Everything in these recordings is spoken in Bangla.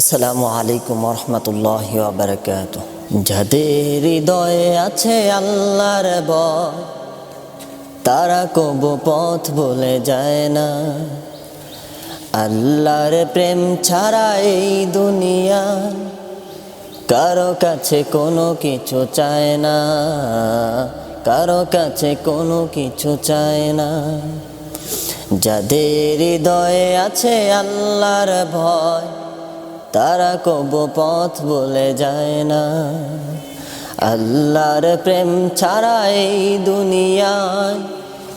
আসসালামু আলাইকুম রহমতুল্লাহ বারকাত যাদের হৃদয়ে আছে আল্লাহর বয় তারা কবু পথ বলে যায় না। আল্লাহর প্রেম ছাড়া এই দুনিয়া কারও কাছে কোনো কিছু চায় না। কারও কাছে কোনো কিছু চায় না। যাদের হৃদয়ে আছে আল্লাহর ভয় তারা কবু পথ বলে যায় না। আল্লাহর প্রেম ছাড়া এই দুনিয়ায়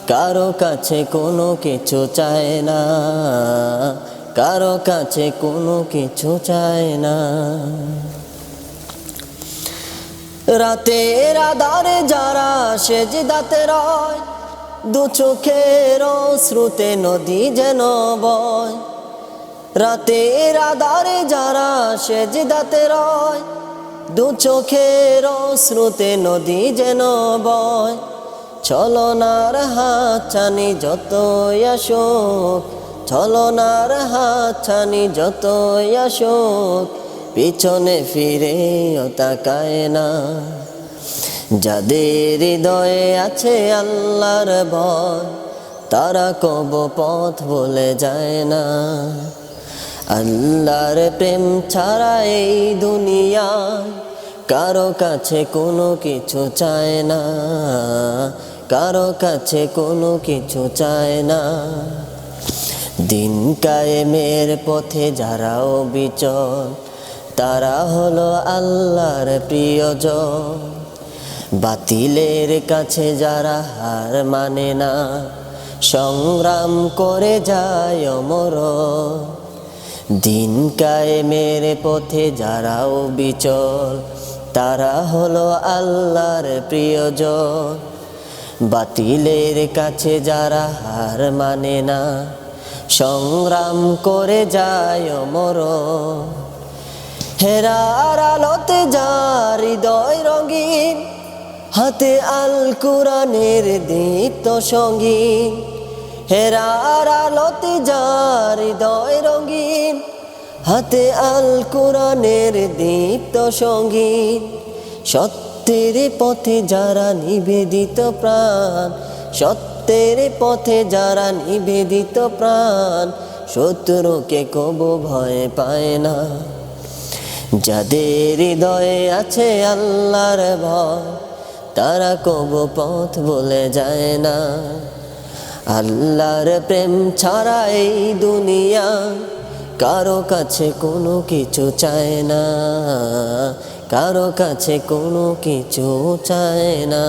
কারও কাছে কোনো কিছু চায় না। কারও কাছে কোনো কিছু চায় না। রাতের আধারে যারা সেজদাতে রয়, দু চোখের শ্রুতে নদী যেন বয়। রাতের আধারে যারা সেজদাতে রয়, দু চোখের শ্রুতে নদী যেন বয়। ছলনার হাত ছানি যত আসুক, ছলনার হাত ছানি যত আসুক, পিছনে ফিরে তাকায় না। যাদের হৃদয়ে আছে আল্লাহর ভয়, তারা কব পথ বলে যায় না। আল্লাহর প্রেম ছাড়া এই দুনিয়ায় কারও কাছে কোনো কিছু চায় না। কারও কাছে কোনো কিছু চায় না। দিন কায়েমের পথে যারাও বিচল, তারা হলো আল্লাহর প্রিয়জন। বাতিলের কাছে যারা হার মানে না, সংগ্রাম করে যায় অমর। দিন কায়েমের পথে যারাও বিচল, তারা হলো আল্লাহর প্রিয়জন। বাতিলের কাছে যারা হার মানে না, সংগ্রাম করে যায় অমর হেরার আলোতে যার হৃদয় রঙিন, হাতে আল কোরআনের দীপ্ত সঙ্গীন। হেরার আলোতে যার হৃদয় রঙিন হাতে আল কোরআনের দীপ্ত সঙ্গীন সত্যের পথে যারা নিবেদিত প্রাণ, সত্যের পথে যারা নিবেদিত প্রাণ, শত্রুকে কবু ভয় পায় না। যাদের হৃদয়ে আছে আল্লাহর ভয়, তারা কবু পথ বলে যায় না। আল্লাহর প্রেম ছাড়া এই দুনিয়া কারও কাছে কোনো কিছু চায় না কারও কাছে কোনো কিছু চায় না।